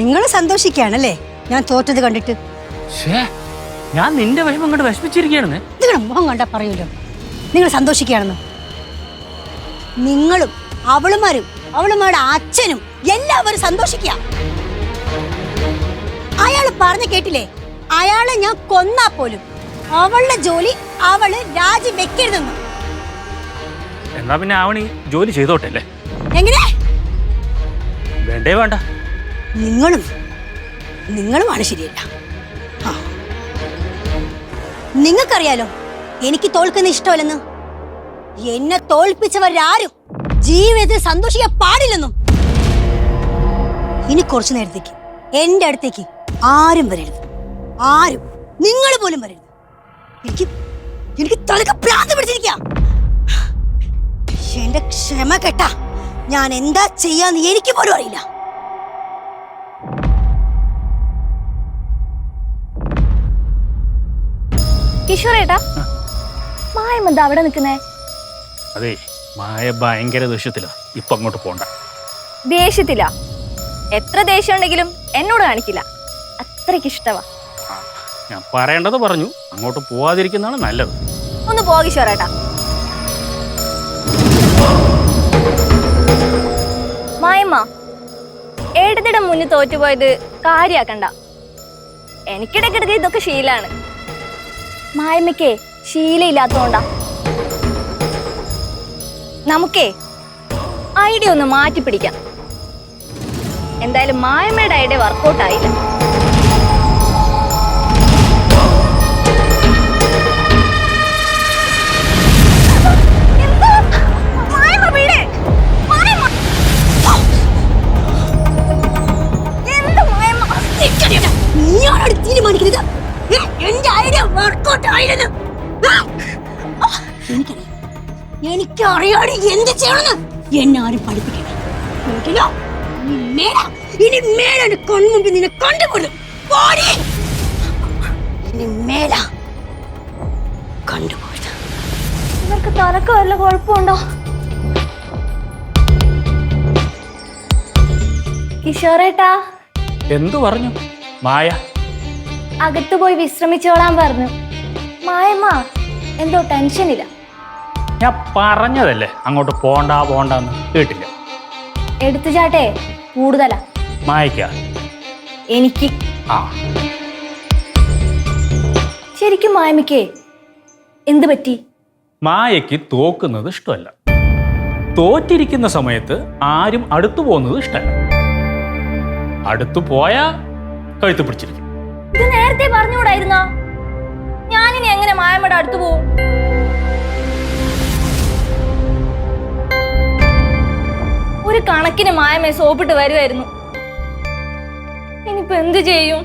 നിങ്ങൾ സന്തോഷിക്കുകയാണല്ലേ ഞാൻ തോറ്റത് കണ്ടിട്ട്. ഞാൻ നിന്റെ വിഷമം കൊണ്ട് വിഷമിച്ചിരിക്കുകയാണെന്ന് നിങ്ങളുടെ മുഖം കണ്ടാ പറയൂലോ നിങ്ങൾ സന്തോഷിക്കുകയാണെന്ന്. നിങ്ങളും അവളുമാരും അവളുമാരുടെ അച്ഛനും എല്ലാവരും സന്തോഷിക്കുക. അയാൾ പറഞ്ഞു കേട്ടില്ലേ? അയാളെ ഞാൻ കൊന്നാ പോലും. അവളുടെ ജോലി അവൾ രാജി വെക്കരുതെന്ന്. എന്നാ പിന്നെ ആവണി ജോലി ചെയ്തോട്ടെ അല്ലേ? എങ്ങനെ? വേണ്ടേ വേണ്ട. നിങ്ങളും നിങ്ങളുമാണ് ശരിയല്ല. നിങ്ങൾക്കറിയാലോ എനിക്ക് തോൽക്കുന്ന ഇഷ്ടമല്ലെന്ന്. എന്നെ തോൽപ്പിച്ചവരാരും ജീവിതത്തിൽ സന്തോഷിക്കാൻ പാടില്ലെന്നും. ഇനി കുറച്ചു നേരത്തേക്ക് എന്റെ അടുത്തേക്ക് ആരും വരരുത്. ആരും നിങ്ങൾ പോലും വരരുത്. എനിക്ക് എനിക്ക് തലക്ക് ഭ്രാന്ത് പിടിച്ചിരിക്കാ. എന്റെ ക്ഷമ കേട്ടാ ഞാൻ എന്താ ചെയ്യാന്ന് എനിക്ക് പോലും അറിയില്ല. കിഷോറേട്ടാ? മായം എന്താ അവിടെ നിൽക്കുന്നേ? അതെ മായ ഭയങ്കര ദേഷ്യത്തിലാ. ഇപ്പൊ അങ്ങോട്ട് പോണ്ട. ദേഷ്യത്തില്ല എത്ര ദേഷ്യം ഉണ്ടെങ്കിലും എന്നോട് കാണിക്കില്ല. അത്രയ്ക്ക് ഇഷ്ടവാ. ഞാൻ പറയേണ്ടത് പറഞ്ഞു. അങ്ങോട്ട് പോവാതിരിക്കുന്നതാണ് നല്ലത്. ഒന്ന് പോ കിഷോറേട്ടാ. മായമ്മ ഏടത്തിയുടെ മുന്നിൽ തോറ്റുപോയത് കാര്യാക്കണ്ട. എനിക്കിടയ്ക്കിടയ്ക്ക് ഇതൊക്കെ ശീലാണ്. മായമ്മയ്ക്കേ ശീലയില്ലാത്തോണ്ടാ നമുക്കേ ഐഡിയ ഒന്ന് മാറ്റി പിടിക്കാം എന്തായാലും മായമ്മയുടെ ഐഡിയ വർക്കൗട്ട് ആയില്ല തീരുമാനിക്കുന്നത്? എന്റെ ഐഡിയ വർക്കൗട്ട് ആയിരുന്നു. ആ! ആ, എനിക്കറിയാം. എനിക്കറിയാടി എന്ത് ചെയ്യണമെന്ന്. എന്നെ ആരും പഠിപ്പിക്കണ്ട കേട്ടില്ലോ? ഇനി മേല ഇനി മേല എന്റെ കൺമുമ്പിൽ നിന്നെ കണ്ടുപോലും പോടി. ഇനി മേല കണ്ടുപോയത് ഇവർക്ക് തലക്ക് വല്ല കുഴപ്പമുണ്ടോ? കിഷോറേട്ടാ. എന്തു പറഞ്ഞു? മായ അകത്ത് പോയി വിശ്രമിച്ചോളാൻ പറഞ്ഞു. മായമ്മ എന്തോ ടെൻഷനില്ല. ഞാൻ പറഞ്ഞതല്ലേ അങ്ങോട്ട് പോണ്ട പോണ്ടെന്ന് കേട്ടില്ല. എടുത്തു ചാട്ടെ കൂടുതലാ. മായക്ക എനിക്ക്. ആ. ശരിക്കും മായമ്മയ്ക്ക് എന്ത് പറ്റി? മായയ്ക്ക് തോക്കുന്നത് ഇഷ്ടമല്ല. തോറ്റിരിക്കുന്ന സമയത്ത് ആരും അടുത്തു പോകുന്നത് ഇഷ്ടമല്ല. അടുത്തു പോയാ കഴുത്ത് പിടിച്ചിരിക്കും. ഇത് നേരത്തെ പറഞ്ഞുകൂടായിരുന്നോ? ഞാനിനി എങ്ങനെ മായമ്മയുടെ അടുത്ത് പോവും? ഒരു കണക്കിന് മായമ്മയെ സോപ്പിട്ട് വരുമായിരുന്നു ഇനിയിപ്പോ എന്ത് ചെയ്യും?